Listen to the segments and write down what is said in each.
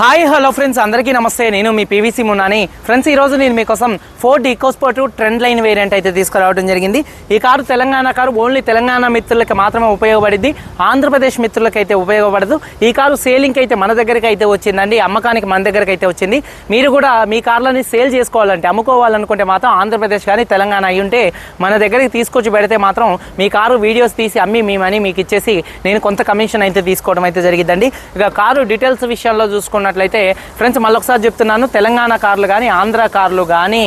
Hi hello friends. అందరికీ నమస్తే. నేను మీ పీవీసీ మున్నాని. ఫ్రెండ్స్ ఈరోజు నేను మీకోసం Ford EcoSport trend line variant అయితే తీసుకురావడం జరిగింది. ఈ car Telangana car only Telangana మిత్రులకి మాత్రమే ఉపయోగపడింది ఆంధ్రప్రదేశ్ మిత్రులకి అయితే ఉపయోగపడదు. ఈ కారు సేలింగ్ అయితే మన దగ్గరికి అయితే వచ్చిందండి. అమ్మకానికి మన దగ్గరికి అయితే వచ్చింది. మీరు కూడా మీ కార్లని సేల్ చేసుకోవాలంటే అమ్ముకోవాలనుకుంటే మాత్రం ఆంధ్రప్రదేశ్ కానీ తెలంగాణ అయి ఉంటే మన దగ్గరికి తీసుకొచ్చి పెడితే మాత్రం మీ కారు వీడియోస్ తీసి అమ్మి మీ మనీ మీకు ఇచ్చేసి నేను కొంత కమిషన్ అయితే తీసుకోవడం అయితే జరిగిందండి ఇక కారు డీటెయిల్స్ విషయంలో చూసుకున్న చూసుకున్నట్లయితే ఫ్రెండ్స్ మళ్ళొకసారి చెప్తున్నాను తెలంగాణ కార్లు కానీ ఆంధ్ర కార్లు కానీ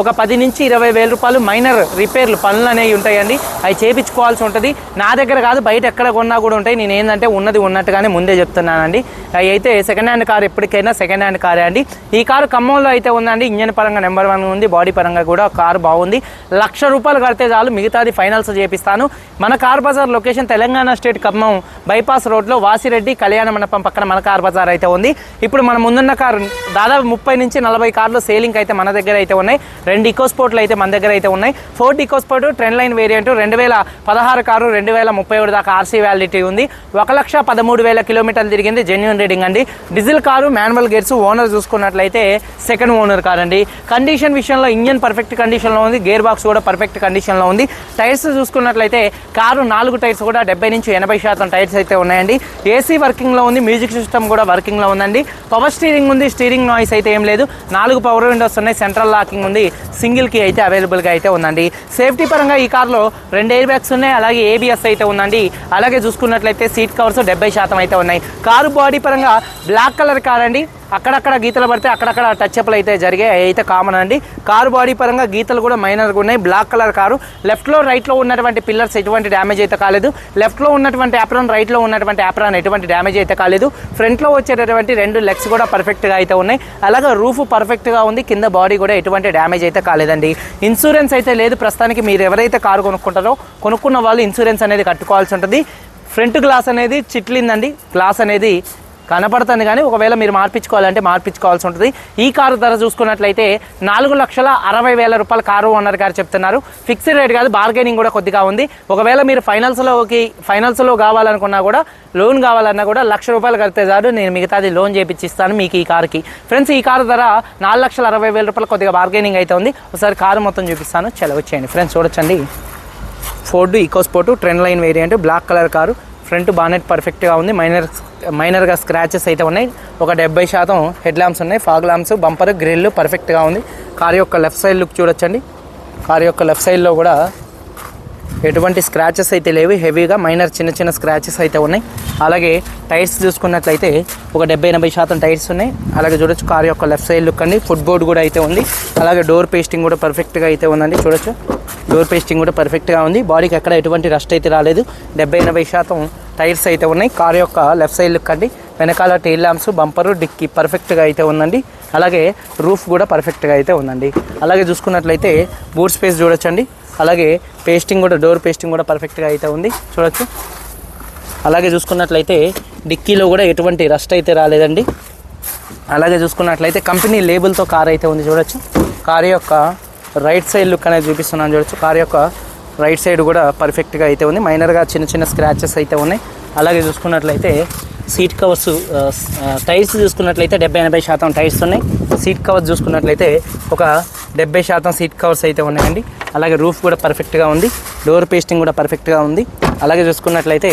ఒక పది నుంచి ఇరవై వేల రూపాయలు మైనర్ రిపేర్లు పనులు అనేవి ఉంటాయండి. అవి చేపించుకోవాల్సి ఉంటుంది. నా దగ్గర కాదు బయట ఎక్కడ కొన్నా కూడా ఉంటాయి. నేను ఏంటంటే ఉన్నది ఉన్నట్టుగానే ముందే చెప్తున్నానండి. అవి అయితే సెకండ్ హ్యాండ్ కార్ ఎప్పటికైనా సెకండ్ హ్యాండ్ కారే అండి. ఈ కారు ఖమ్మంలో అయితే ఉందండి. ఇంజన్ పరంగా నెంబర్ వన్ ఉంది. బాడీ పరంగా కూడా కారు బాగుంది. లక్ష రూపాయలు కడితే చాలు. మిగతాది ఫైనల్స్ చేపిస్తాను. మన car bazaar location Telangana state Khammam bypass రోడ్లో వాసిరెడ్డి కళ్యాణ మండపం పక్కన మన కార్ బజార్ అయితే ఉంది. ఇప్పుడు మన ముందున్న కారు దాదాపు ముప్పై నుంచి నలభై కార్లు సేలింగ్ అయితే మన దగ్గర అయితే ఉన్నాయి. రెండు ఈకో స్పోర్ట్లు అయితే మన దగ్గర అయితే ఉన్నాయి. Ford EcoSport trend line variant రెండు వేల పదహారు కారు రెండు వేల ముప్పై ఒకటి దాకా ఆర్సీ వ్యాలిడిటీ ఉంది. ఒక లక్ష పదమూడు వేల కిలోమీటర్లు తిరిగింది జెన్యున్ రీడింగ్ అండి. Diesel car manual gears owner చూసుకున్నట్లయితే సెకండ్ ఓనర్ కార్ అండి కండిషన్ విషయంలో ఇంజన్ పర్ఫెక్ట్ కండిషన్లో ఉంది. గేర్ బాక్స్ కూడా పర్ఫెక్ట్ కండిషన్లో ఉంది. టైర్స్ చూసుకున్నట్లయితే కారు నాలుగు టైర్స్ కూడా డెబ్బై నుంచి ఎనభై శాతం టైర్స్ అయితే ఉన్నాయండి. ఏసీ వర్కింగ్లో ఉంది. మ్యూజిక్ సిస్టమ్ కూడా వర్కింగ్లో ఉందండి. పవర్ స్టీరింగ్ ఉంది. స్టీరింగ్ నాయిస్ అయితే ఏం లేదు. నాలుగు పవర్ విండోస్ ఉన్నాయి. సెంట్రల్ లాకింగ్ ఉంది. సింగిల్కి అయితే అవైలబుల్గా అయితే ఉందండి. సేఫ్టీ పరంగా ఈ కార్లో రెండు ఎయిర్ బ్యాగ్స్ ఉన్నాయి అలాగే ఏబిఎస్ అయితే ఉందండి. అలాగే చూసుకున్నట్లయితే సీట్ కవర్స్ డెబ్బై శాతం అయితే ఉన్నాయి. కారు బాడీ పరంగా బ్లాక్ కలర్ కార్ అండి. అక్కడక్కడ గీతలు పడితే అక్కడక్కడ టచ్ అప్లు అయితే జరిగాయి. అయితే కామన్ అండి. కారు బాడీ పరంగా గీతలు కూడా మైనర్గా ఉన్నాయి. Black colour car. లెఫ్ట్లో రైట్లో ఉన్నటువంటి పిల్లర్స్ ఎటువంటి డ్యామేజ్ అయితే కాలేదు. లెఫ్ట్లో ఉన్నటువంటి యాప్రాన్ రైట్లో ఉన్నటువంటి యాప్రాన్ ఎటువంటి డ్యామేజ్ అయితే కాలేదు. ఫ్రంట్లో వచ్చేటటువంటి రెండు లెగ్స్ కూడా పర్ఫెక్ట్గా అయితే ఉన్నాయి. అలాగే రూఫ్ పర్ఫెక్ట్గా ఉంది. కింద బాడీ కూడా ఎటువంటి డ్యామేజ్ అయితే కాలేదండి. ఇన్సూరెన్స్ అయితే లేదు. ప్రస్తుతానికి మీరు ఎవరైతే కారు కొనుక్కుంటారో కొనుక్కున్న వాళ్ళు ఇన్సూరెన్స్ అనేది కట్టుకోవాల్సి ఉంటుంది. ఫ్రంట్ గ్లాస్ అనేది చిట్లిందండి. గ్లాస్ అనేది కనపడుతుంది కానీ ఒకవేళ మీరు మార్పించుకోవాలంటే మార్పించుకోవాల్సి ఉంటుంది. ఈ కారు ధర చూసుకున్నట్లయితే నాలుగు లక్షల అరవై వేల రూపాయల కారు ఓనర్ గారు చెప్తున్నారు. ఫిక్స్డ్ రేట్ కాదు బార్గెనింగ్ కూడా కొద్దిగా ఉంది. ఒకవేళ మీరు ఫైనల్స్లోకి ఫైనల్స్లో కావాలనుకున్నా కూడా లోన్ కావాలన్నా కూడా లక్ష రూపాయలు కడితే చాలు నేను మిగతాది లోన్ చేపించిస్తాను మీకు ఈ కార్కి. ఫ్రెండ్స్ ఈ కారు ధర నాలుగు లక్షల అరవై వేల రూపాయలు కొద్దిగా బార్గెనింగ్ అయితే ఉంది. ఒకసారి కారు మొత్తం చూపిస్తాను చెలవచ్చేయండి ఫ్రెండ్స్ చూడొచ్చండి. Ford EcoSport trend line variant black colour car. Front bonnet పర్ఫెక్ట్గా ఉంది. మైనర్ మైనర్గా స్క్రాచెస్ అయితే ఉన్నాయి. ఒక డెబ్బై శాతం హెడ్ ల్యాంప్స్ ఉన్నాయి. ఫాగ్ ల్యాంప్స్ బంపర్ గ్రిల్ పర్ఫెక్ట్గా ఉంది. కార్ యొక్క లెఫ్ట్ సైడ్ లుక్ చూడొచ్చండి. కార్ యొక్క లెఫ్ట్ సైడ్లో కూడా ఎటువంటి స్క్రాచెస్ అయితే లేవు. హెవీగా మైనర్ చిన్న చిన్న స్క్రాచెస్ అయితే ఉన్నాయి. అలాగే టైర్స్ చూసుకున్నట్లయితే ఒక డెబ్బై ఎనభై శాతం టైర్స్ ఉన్నాయి. అలాగే చూడొచ్చు కార్ యొక్క లెఫ్ట్ సైడ్ లుక్ అండి. ఫుట్ బోర్డ్ కూడా అయితే ఉంది. అలాగే డోర్ పేస్టింగ్ కూడా పర్ఫెక్ట్గా అయితే ఉందండి. చూడొచ్చు. డోర్ పేస్టింగ్ కూడా పర్ఫెక్ట్గా ఉంది. బాడీకి ఎక్కడ ఎటువంటి రస్ట్ అయితే రాలేదు. డెబ్బై ఎనభై శాతం టైర్స్ అయితే ఉన్నాయి. కార్ యొక్క లెఫ్ట్ సైడ్ లుక్ అండి. వెనకాల టైల్ ల్యాంప్స్ బంపరు డిక్కి పర్ఫెక్ట్గా అయితే ఉందండి. అలాగే రూఫ్ కూడా పర్ఫెక్ట్గా అయితే ఉందండి. అలాగే చూసుకున్నట్లయితే బూట్ స్పేస్ చూడొచ్చండి. అలాగే పేస్టింగ్ కూడా డోర్ పేస్టింగ్ కూడా పర్ఫెక్ట్గా అయితే ఉంది. చూడొచ్చు. అలాగే చూసుకున్నట్లయితే డిక్కీలో కూడా ఎటువంటి రస్ట్ అయితే రాలేదండి. అలాగే చూసుకున్నట్లయితే కంపెనీ లేబుల్తో కార్ అయితే ఉంది. చూడొచ్చు. కార్ యొక్క రైట్ సైడ్ లుక్ అనేది చూపిస్తున్నాను చూడొచ్చు. కార్ యొక్క రైట్ సైడ్ కూడా పర్ఫెక్ట్గా అయితే ఉంది. మైనర్గా చిన్న చిన్న స్క్రాచెస్ అయితే ఉన్నాయి. అలాగే చూసుకున్నట్లయితే సీట్ కవర్స్ టైర్స్ చూసుకున్నట్లయితే డెబ్బై ఎనభై శాతం టైర్స్ ఉన్నాయి. సీట్ కవర్స్ చూసుకున్నట్లయితే ఒక డెబ్బై శాతం సీట్ కవర్స్ అయితే ఉన్నాయండి. అలాగే రూఫ్ కూడా పర్ఫెక్ట్గా ఉంది. డోర్ పేస్టింగ్ కూడా పర్ఫెక్ట్గా ఉంది. అలాగే చూసుకున్నట్లయితే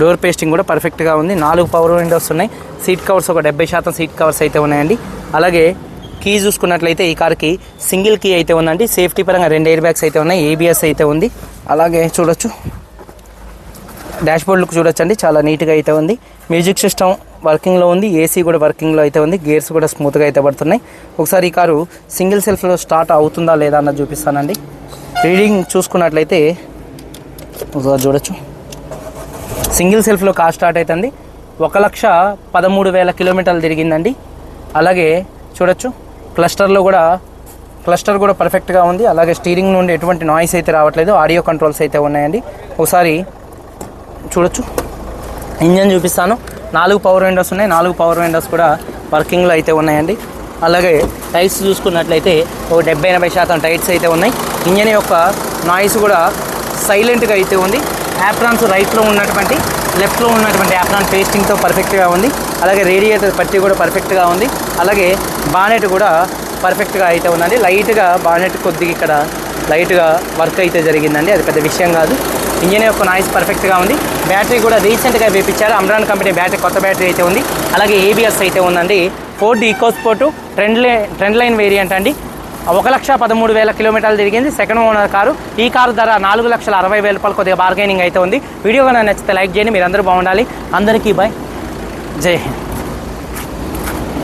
డోర్ పేస్టింగ్ కూడా పర్ఫెక్ట్గా ఉంది. నాలుగు పవర్ విండోస్ ఉన్నాయి. సీట్ కవర్స్ ఒక డెబ్బై శాతం సీట్ కవర్స్ అయితే ఉన్నాయండి. అలాగే కీ చూసుకున్నట్లయితే ఈ కార్కి సింగిల్ కీ అయితే ఉందండి. సేఫ్టీ పరంగా రెండు ఎయిర్ బ్యాగ్స్ అయితే ఉన్నాయి. ఏబిఎస్ అయితే ఉంది. అలాగే చూడొచ్చు. డాష్బోర్డ్ లుక్ చూడొచ్చండి. చాలా నీట్గా అయితే ఉంది. మ్యూజిక్ సిస్టమ్ వర్కింగ్లో ఉంది. ఏసీ కూడా వర్కింగ్లో అయితే ఉంది. గేర్స్ కూడా స్మూత్గా అయితే పడుతున్నాయి. ఒకసారి ఈ కారు సింగిల్ సెల్ఫ్లో స్టార్ట్ అవుతుందా లేదా అన్నది చూపిస్తానండి. రీడింగ్ చూసుకున్నట్లయితే ఒకసారి చూడొచ్చు. సింగిల్ సెల్ఫ్లో కార్ స్టార్ట్ అవుతుంది. ఒక లక్ష పదమూడు వేల కిలోమీటర్లు తిరిగిందండి. అలాగే చూడొచ్చు. క్లస్టర్లో కూడా క్లస్టర్ కూడా పర్ఫెక్ట్గా ఉంది. అలాగే స్టీరింగ్ నుండి ఎటువంటి నాయిస్ అయితే రావట్లేదు. ఆడియో కంట్రోల్స్ అయితే ఉన్నాయండి. ఒకసారి చూడొచ్చు. ఇంజన్ చూపిస్తాను. నాలుగు పవర్ విండోస్ ఉన్నాయి. నాలుగు పవర్ విండోస్ కూడా వర్కింగ్లో అయితే ఉన్నాయండి. అలాగే టైర్స్ చూసుకున్నట్లయితే ఒక డెబ్బై ఎనభై శాతం టైర్స్ అయితే ఉన్నాయి. ఇంజన్ యొక్క నాయిస్ కూడా సైలెంట్గా అయితే ఉంది. యాప్రాన్స్ రైట్లో ఉన్నటువంటి లెఫ్ట్లో ఉన్నటువంటి యాప్రాన్ పేస్టింగ్తో పర్ఫెక్ట్గా ఉంది. అలాగే రేడియేటర్ పట్టి కూడా పర్ఫెక్ట్గా ఉంది. అలాగే బానెట్ కూడా పర్ఫెక్ట్గా అయితే ఉందండి. లైట్గా బానెట్ కొద్దిగా ఇక్కడ లైట్గా వర్క్ అయితే జరిగిందండి. అది పెద్ద విషయం కాదు. ఇంజన్ యొక్క నాయిస్ పర్ఫెక్ట్గా ఉంది. బ్యాటరీ కూడా రీసెంట్గా వేపించారు. అమ్రాన్ కంపెనీ బ్యాటరీ కొత్త బ్యాటరీ అయితే ఉంది. అలాగే ఏబిఎస్ అయితే ఉందండి. Ford EcoSport trend line trend line variant అండి. ఒక లక్ష పదమూడు వేల కిలోమీటర్లు తిరిగింది. Second owner car. ఈ కారు ధర నాలుగు లక్షల అరవై వేల రూపాయలు కొద్దిగా బార్గెనింగ్ అయితే ఉంది. వీడియో కనుక నచ్చితే లైక్ చేయండి. మీరందరూ బాగుండాలి. అందరికీ బాయ్ జై హింద్.